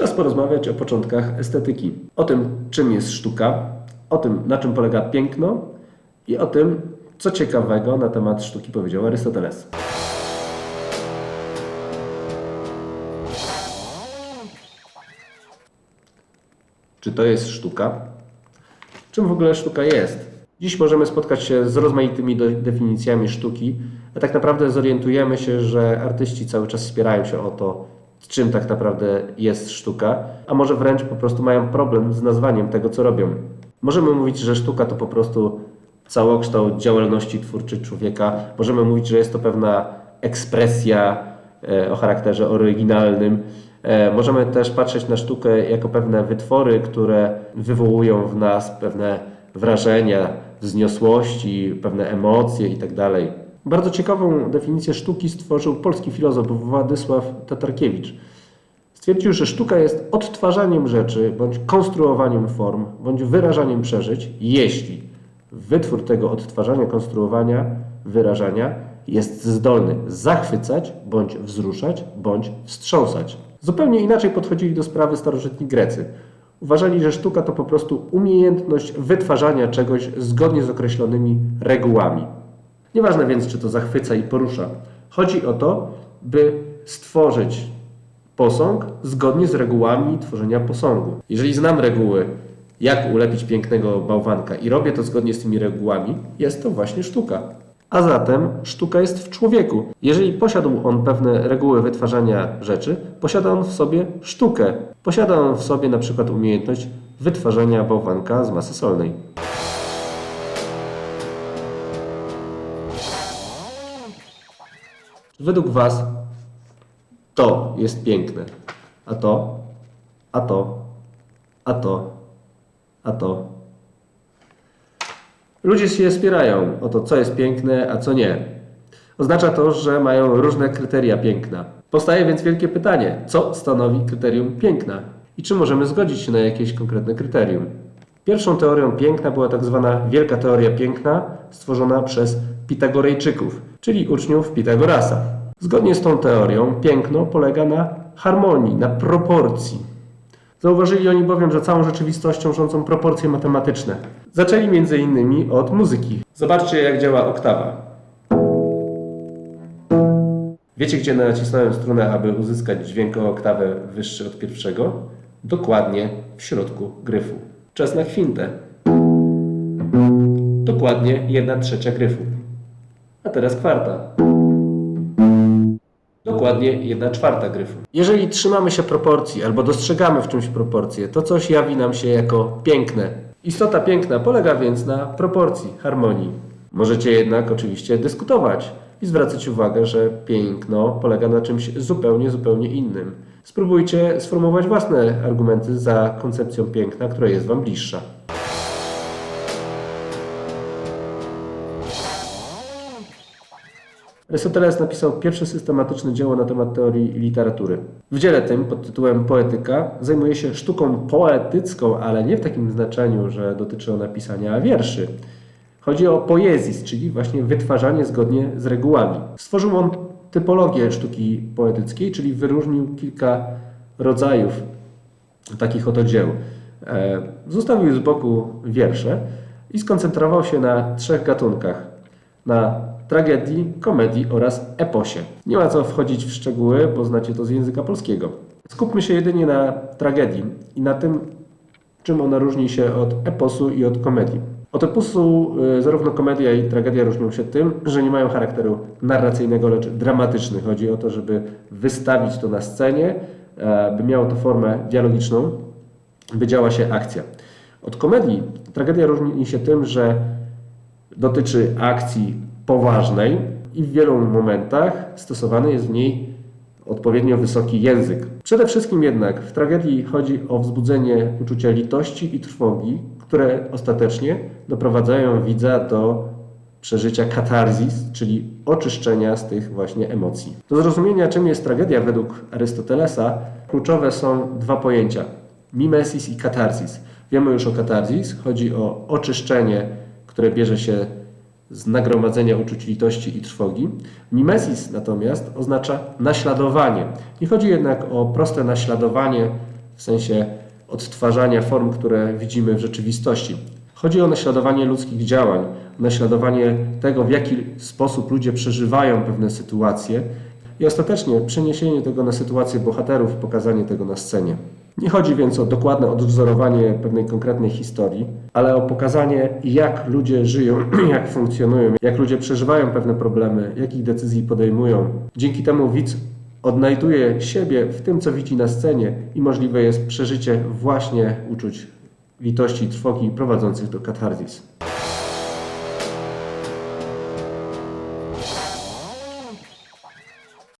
Czas porozmawiać o początkach estetyki. O tym, czym jest sztuka, o tym, na czym polega piękno i o tym, co ciekawego na temat sztuki powiedział Arystoteles. Czy to jest sztuka? Czym w ogóle sztuka jest? Dziś możemy spotkać się z rozmaitymi definicjami sztuki, a tak naprawdę zorientujemy się, że artyści cały czas spierają się o to, czym tak naprawdę jest sztuka, a może wręcz po prostu mają problem z nazwaniem tego, co robią. Możemy mówić, że sztuka to po prostu całokształt działalności twórczej człowieka. Możemy mówić, że jest to pewna ekspresja e, o charakterze oryginalnym. E, Możemy też patrzeć na sztukę jako pewne wytwory, które wywołują w nas pewne wrażenia, wzniosłości, pewne emocje itd. Bardzo ciekawą definicję sztuki stworzył polski filozof Władysław Tatarkiewicz. Stwierdził, że sztuka jest odtwarzaniem rzeczy, bądź konstruowaniem form, bądź wyrażaniem przeżyć, jeśli wytwór tego odtwarzania, konstruowania, wyrażania jest zdolny zachwycać, bądź wzruszać, bądź wstrząsać. Zupełnie inaczej podchodzili do sprawy starożytni Grecy. Uważali, że sztuka to po prostu umiejętność wytwarzania czegoś zgodnie z określonymi regułami. Nieważne więc, czy to zachwyca i porusza. Chodzi o to, by stworzyć posąg zgodnie z regułami tworzenia posągu. Jeżeli znam reguły, jak ulepić pięknego bałwanka i robię to zgodnie z tymi regułami, jest to właśnie sztuka. A zatem sztuka jest w człowieku. Jeżeli posiadł on pewne reguły wytwarzania rzeczy, posiada on w sobie sztukę. Posiada on w sobie na przykład umiejętność wytwarzania bałwanka z masy solnej. Według Was to jest piękne, a to, a to, a to, a to. Ludzie się spierają o to, co jest piękne, a co nie. Oznacza to, że mają różne kryteria piękna. Powstaje więc wielkie pytanie, co stanowi kryterium piękna i czy możemy zgodzić się na jakieś konkretne kryterium. Pierwszą teorią piękna była tak zwana Wielka Teoria Piękna, stworzona przez Pitagorejczyków, czyli uczniów Pitagorasa. Zgodnie z tą teorią, piękno polega na harmonii, na proporcji. Zauważyli oni bowiem, że całą rzeczywistością rządzą proporcje matematyczne. Zaczęli między innymi od muzyki. Zobaczcie, jak działa oktawa. Wiecie, gdzie nacisnąłem strunę, aby uzyskać dźwięk o oktawę wyższy od pierwszego? Dokładnie w środku gryfu. Czas na kwintę. Dokładnie jedna trzecia gryfu. A teraz kwarta. Dokładnie jedna czwarta gryfu. Jeżeli trzymamy się proporcji albo dostrzegamy w czymś proporcje, to coś jawi nam się jako piękne. Istota piękna polega więc na proporcji, harmonii. Możecie jednak oczywiście dyskutować i zwracać uwagę, że piękno polega na czymś zupełnie, zupełnie innym. Spróbujcie sformułować własne argumenty za koncepcją piękna, która jest Wam bliższa. Arystoteles napisał pierwsze systematyczne dzieło na temat teorii literatury. W dziele tym, pod tytułem Poetyka, zajmuje się sztuką poetycką, ale nie w takim znaczeniu, że dotyczy ona pisania wierszy. Chodzi o poezis, czyli właśnie wytwarzanie zgodnie z regułami. Stworzył on typologię sztuki poetyckiej, czyli wyróżnił kilka rodzajów takich oto dzieł. E, Zostawił z boku wiersze i skoncentrował się na trzech gatunkach. Na tragedii, komedii oraz eposie. Nie ma co wchodzić w szczegóły, bo znacie to z języka polskiego. Skupmy się jedynie na tragedii i na tym, czym ona różni się od eposu i od komedii. Od eposu y, zarówno komedia i tragedia różnią się tym, że nie mają charakteru narracyjnego, lecz dramatyczny. Chodzi o to, żeby wystawić to na scenie, e, by miało to formę dialogiczną, by działa się akcja. Od komedii tragedia różni się tym, że dotyczy akcji poważnej i w wielu momentach stosowany jest w niej odpowiednio wysoki język. Przede wszystkim jednak w tragedii chodzi o wzbudzenie uczucia litości i trwogi, które ostatecznie doprowadzają widza do przeżycia katarzis, czyli oczyszczenia z tych właśnie emocji. Do zrozumienia, czym jest tragedia według Arystotelesa, kluczowe są dwa pojęcia: mimesis i katarzis. Wiemy już o katarzis, chodzi o oczyszczenie, które bierze się z nagromadzenia uczuć litości i trwogi. Mimesis natomiast oznacza naśladowanie. Nie chodzi jednak o proste naśladowanie w sensie odtwarzania form, które widzimy w rzeczywistości. Chodzi o naśladowanie ludzkich działań, naśladowanie tego, w jaki sposób ludzie przeżywają pewne sytuacje i ostatecznie przeniesienie tego na sytuację bohaterów pokazanie tego na scenie. Nie chodzi więc o dokładne odwzorowanie pewnej konkretnej historii, ale o pokazanie, jak ludzie żyją, jak funkcjonują, jak ludzie przeżywają pewne problemy, jakich decyzji podejmują. Dzięki temu widz odnajduje siebie w tym, co widzi na scenie i możliwe jest przeżycie właśnie uczuć litości i trwogi prowadzących do katarzis.